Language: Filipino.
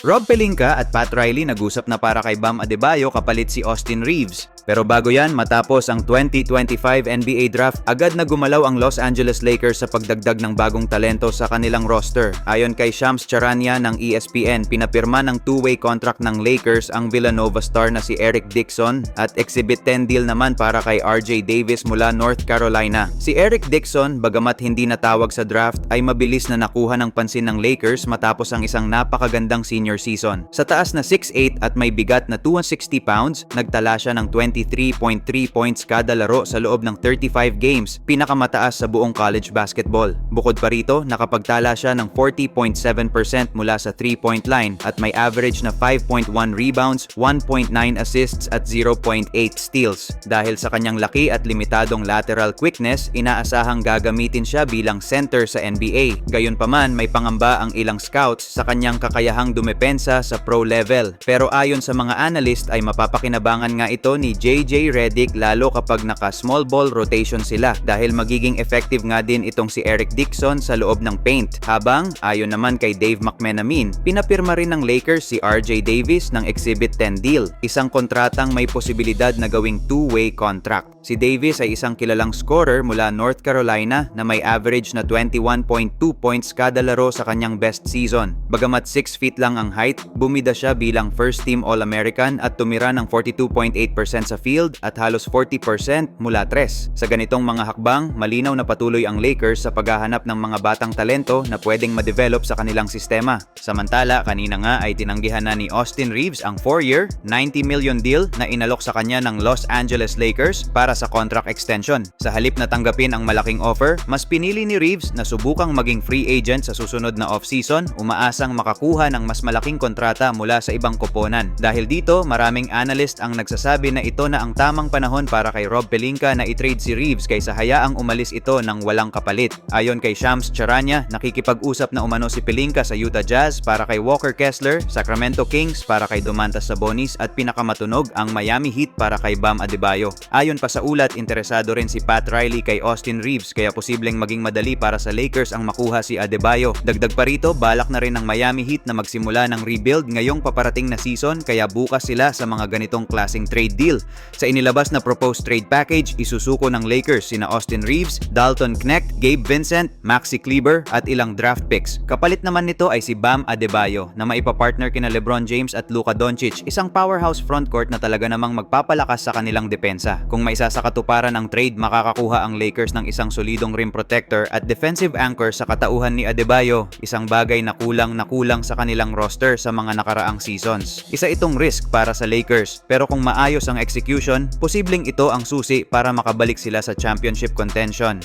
Rob Pelinka at Pat Riley nag-usap na para kay Bam Adebayo kapalit si Austin Reeves. Pero bago yan, matapos ang 2025 NBA Draft, agad na gumalaw ang Los Angeles Lakers sa pagdagdag ng bagong talento sa kanilang roster. Ayon kay Shams Charania ng ESPN, pinapirma ng two-way contract ng Lakers ang Villanova star na si Eric Dixon at Exhibit 10 deal naman para kay RJ Davis mula North Carolina. Si Eric Dixon, bagamat hindi natawag sa draft, ay mabilis na nakuha ng pansin ng Lakers matapos ang isang napakagandang senior season. Sa taas na 6'8 at may bigat na 260 pounds, nagtala siya ng 23.3 points kada laro sa loob ng 35 games, pinakamataas sa buong college basketball. Bukod pa rito, nakapagtala siya ng 40.7% mula sa 3-point line at may average na 5.1 rebounds, 1.9 assists at 0.8 steals. Dahil sa kanyang laki at limitadong lateral quickness, inaasahang gagamitin siya bilang center sa NBA. Gayunpaman, may pangamba ang ilang scouts sa kanyang kakayahang dumepensa sa pro level. Pero ayon sa mga analyst ay mapapakinabangan nga ito ni JJ Redick lalo kapag naka small ball rotation sila dahil magiging effective nga din itong si Eric Dixon sa loob ng paint. Habang ayon naman kay Dave McMenamin, pinapirma rin ng Lakers si RJ Davis ng Exhibit 10 deal, isang kontratang may posibilidad na gawing two-way contract. Si Davis ay isang kilalang scorer mula North Carolina na may average na 21.2 points kada laro sa kanyang best season. Bagamat 6 feet lang ang height, bumida siya bilang first team All-American at tumira ng 42.8% sa field at halos 40% mula tres. Sa ganitong mga hakbang, malinaw na patuloy ang Lakers sa paghahanap ng mga batang talento na pwedeng ma-develop sa kanilang sistema. Samantala, kanina nga ay tinanggihan na ni Austin Reeves ang 4-year, 90 million deal na inalok sa kanya ng Los Angeles Lakers para sa contract extension. Sa halip na tanggapin ang malaking offer, mas pinili ni Reeves na subukang maging free agent sa susunod na offseason, umaasang makakuha ng mas malaking kontrata mula sa ibang koponan. Dahil dito, maraming analyst ang nagsasabi na ito na ang tamang panahon para kay Rob Pelinka na i-trade si Reeves kaysa hayaang umalis ito ng walang kapalit. Ayon kay Shams Charania, nakikipag-usap na umano si Pelinka sa Utah Jazz para kay Walker Kessler, Sacramento Kings para kay Domantas Sabonis at pinakamatunog ang Miami Heat para kay Bam Adebayo. Ayon pa sa ulat, interesado rin si Pat Riley kay Austin Reeves kaya posibleng maging madali para sa Lakers ang makuha si Adebayo. Dagdag pa rito, balak na rin ng Miami Heat na magsimula ng rebuild ngayong paparating na season kaya bukas sila sa mga ganitong klaseng trade deal. Sa inilabas na proposed trade package, isusuko ng Lakers sina Austin Reeves, Dalton Knecht, Gabe Vincent, Maxi Kleber at ilang draft picks. Kapalit naman nito ay si Bam Adebayo na maipapartner kina LeBron James at Luka Doncic, isang powerhouse frontcourt na talaga namang magpapalakas sa kanilang depensa. Kung maisa sa katuparan ng trade, makakakuha ang Lakers ng isang solidong rim protector at defensive anchor sa katauhan ni Adebayo, isang bagay na kulang na kulang sa kanilang roster sa mga nakaraang seasons. Isa itong risk para sa Lakers, pero kung maayos ang execution, posibleng ito ang susi para makabalik sila sa championship contention.